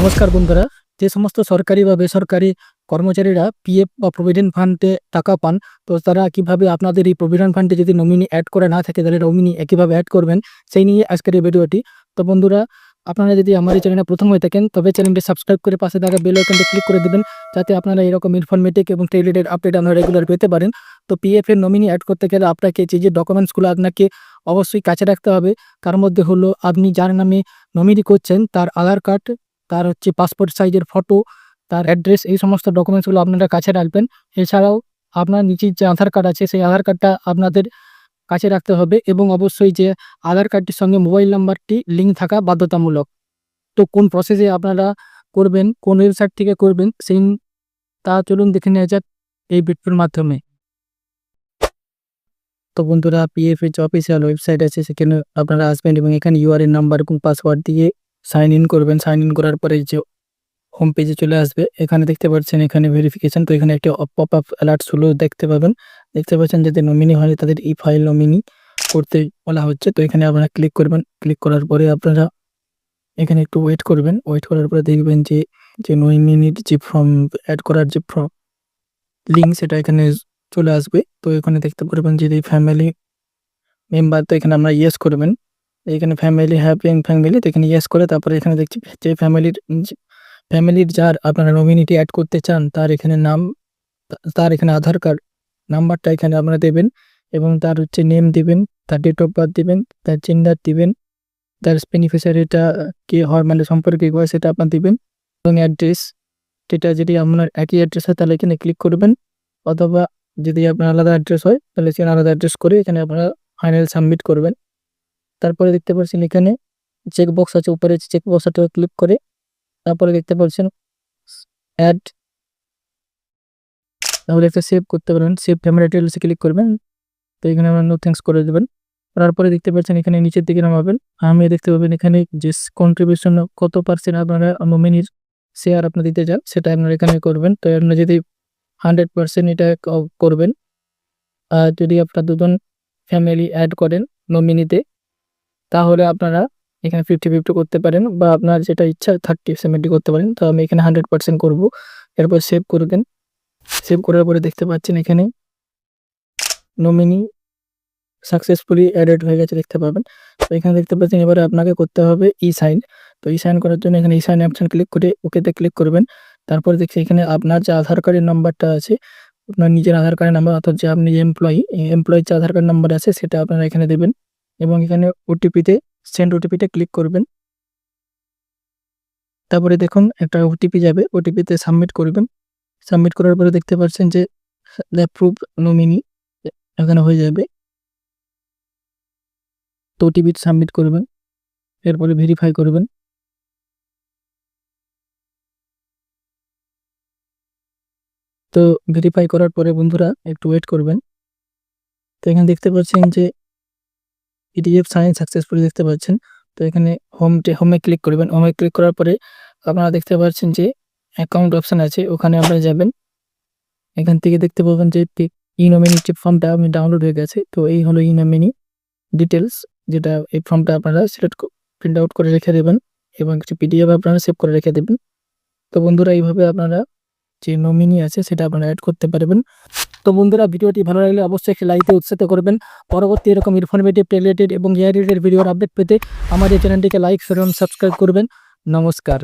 নমস্কার বন্ধুরা। যে সমস্ত সরকারি বা বেসরকারি কর্মচারীরা পিএফ বা প্রভিডেন্ট ফান্ডে টাকা পান, তো তারা কীভাবে আপনাদের এই প্রভিডেন্ট ফান্ডে যদি নমিনি অ্যাড করে না থাকে, তাহলে নমিনি কীভাবে অ্যাড করবেন। সেই নিয়ে আজকের এই ভিডিওটি তো বন্ধুরা, আপনারা যদি আমার এই চ্যানেলে প্রথম হয়ে থাকেন, তবে চ্যানেলটি সাবস্ক্রাইব করে পাশে থাকা বেল আইকনটি ক্লিক করে দেবেন, যাতে আপনারা এরকম ইনফরমেটিভ এবং রিলেটেড আপডেট আপনারা রেগুলার পেতে পারেন। তো পিএফ এর নমিনি অ্যাড করতে গেলে আপনাকে যে যে ডকুমেন্টসগুলো আপনাকে অবশ্যই কাছে রাখতে হবে, তার মধ্যে হলো আপনি যার নামে নমিনি করছেন, তার আধার কার্ড তার হচ্ছে পাসপোর্ট সাইজের ফটো তার অ্যাড্রেস এই সমস্ত ডকুমেন্টসগুলো আপনারা কাছে রাখবেন। এছাড়াও আপনার নিজের যে আধার কার্ড আছে, সেই আধার কার্ডটা আপনাদের কাছে রাখতে হবে এবং অবশ্যই যে আধার কার্ডটির সঙ্গে মোবাইল নাম্বারটি লিঙ্ক থাকা বাধ্যতামূলক। তো কোন প্রসেসে আপনারা করবেন, কোন ওয়েবসাইট থেকে করবেন, সেই তা চলুন দেখে নেওয়া যাক এই ভিডিওর মাধ্যমে। তো বন্ধুরা পিএফ এর যে অফিসিয়াল ওয়েবসাইট আছে, সেখানে আপনারা আসবেন এবং এখানে ইউআরএন নাম্বার এবং পাসওয়ার্ড দিয়ে সাইন ইন করবেন। সাইন ইন করার পরে যে হোম পেজে চলে আসবে। এখানে দেখতে পাচ্ছেন, এখানে ভেরিফিকেশন তো এখানে একটা পপ আপ অ্যালার্ট হলো দেখতে পাবেন। দেখতে পাচ্ছেন যাদের নমিনি হয়নি, তাদের ই ফাইল নমিনি করতে বলা হচ্ছে। তো এখানে আপনারা ক্লিক করবেন। ক্লিক করার পরে আপনারা এখানে একটু ওয়েট করবেন। ওয়েট করার পরে দেখবেন যে যে নমিনির যে ফর্ম অ্যাড করার যে ফর্ম লিঙ্ক সেটা এখানে চলে আসবে। তো এখানে দেখতে পারবেন যে ফ্যামিলি মেম্বার তো এখানে আমরা ইয়েস করবেন। এখানে ফ্যামিলি হ্যাপিং ফ্যামিলি তো এখানে ইয়েস করে তারপরে এখানে দেখছি যে ফ্যামিলির ফ্যামিলির যার আপনারা নমিনিটি অ্যাড করতে চান, তার এখানে নাম, তার এখানে আধার কার্ড নাম্বারটা এখানে আপনারা দেবেন এবং তার হচ্ছে নেম দিবেন, তার ডেট অফ বার্থ দেবেন, তার জেন্ডার দিবেন, তার বেনিফিশিয়ারিটা কে হয় মানে সম্পর্কে হয় সেটা আপনার দিবেন এবং অ্যাড্রেস যেটা যদি আপনার একই অ্যাড্রেস হয় তাহলে এখানে ক্লিক করবেন অথবা যদি আপনার আলাদা অ্যাড্রেস হয় তাহলে সেখানে আলাদা অ্যাড্রেস করে এখানে আপনারা ফাইনাল সাবমিট করবেন। তারপরে দেখতে পাচ্ছেন এখানে চেক বক্স আছে, উপরে চেক বক্সটা ক্লিক করে তারপরে দেখতে পাচ্ছেন অ্যাড তাহলে একটা সেভ করতে পারবেন সেভ ক্যামেরা ডিটেলসে ক্লিক করবেন, তো এখানে আপনার নো থ্যাঙ্কস করে দেবেন। তারপরে দেখতে পাচ্ছেন এখানে নিচের দিকে নামাবেন, আমি দেখতে পাবেন এখানে যে কন্ট্রিবিউশন কত পার্সেন্ট আপনারা নমিনির শেয়ার আপনি দিতে চান, সেটা আপনারা এখানে করবেন, তো আপনারা যদি হান্ড্রেড পার্সেন্ট এটা করবেন, আর যদি আপনার দুজন ফ্যামিলি অ্যাড করেন নমিনিতে তাহলে আপনারা এখানে ফিফটি ফিফটি করতে পারেন বা আপনার যেটা ইচ্ছা থার্টি সেভেন্টি করতে পারেন। তো আমি এখানে হান্ড্রেড পার্সেন্ট করব। এরপর সেভ করবেন সেভ করার পরে দেখতে পাচ্ছেন এখানে নমিনি সাকসেসফুলি অ্যাডেড হয়ে গেছে দেখতে পাবেন। তো এখানে দেখতে পাচ্ছেন এবারে আপনাকে করতে হবে ই সাইন তো ই সাইন করার জন্য এখানে ই সাইন অপশন ক্লিক করে ওকেতে ক্লিক করবেন। তারপর দেখছি এখানে আপনার যে আধার কার্ডের নাম্বারটা আছে, আপনার নিজের আধার কার্ডের নাম্বার অর্থাৎ যে আপনি এমপ্লয়ি এমপ্লয়ির যে আধার কার্ড নাম্বার আছে, সেটা আপনারা এখানে দেবেন। এবং এখানে ওটিপিতে সেন্ড ওটিপিতে ক্লিক করবেন। তারপরে দেখুন, একটা ওটিপি যাবে ওটিপিতে সাবমিট করবেন। সাবমিট করার পরে দেখতে পাচ্ছেন যে অ্যাপ্রুভ নমিনি এখানে হয়ে যাবে। তো ওটিপি সাবমিট করবেন, এরপরে ভেরিফাই করবেন। তো ভেরিফাই করার পরে বন্ধুরা, একটু ওয়েট করবেন। তো এখানে দেখতে পাচ্ছেন যে পিডিএফ সাইন সাকসেসফুলি দেখতে পাচ্ছেন। তো এখানে হোম হোমে ক্লিক করবেন। হোমে ক্লিক করার পরে আপনারা দেখতে পাচ্ছেন যে অ্যাকাউন্ট অপশান আছে। ওখানে আপনারা যাবেন। এখান থেকে দেখতে পাবেন যে ই নমিনি ফর্মটা আমি ডাউনলোড হয়ে গেছে, তো এই হলো ই নমিনি ডিটেলস যেটা এই ফর্মটা আপনারা সিলেক্ট প্রিন্ট আউট করে রেখে দেবেন এবং একটি পিডিএফ আপনারা সেভ করে রেখে দেবেন। তো বন্ধুরা, এইভাবে আপনারা যে নমিনি আছে সেটা আপনারা অ্যাড করতে পারবেন। তো বন্ধুরা, ভিডিওটি ভালো লাগলে অবশ্যই লাইকে উৎসাহিত করবেন। পরবর্তী এরকম ইনফরমেটিভ রিলেটেড এবং ইয়ার রিলেটেড ভিডিওর আপডেট পেতে আমাদের চ্যানেলটিকে লাইক শেয়ার এবং সাবস্ক্রাইব করবেন। নমস্কার।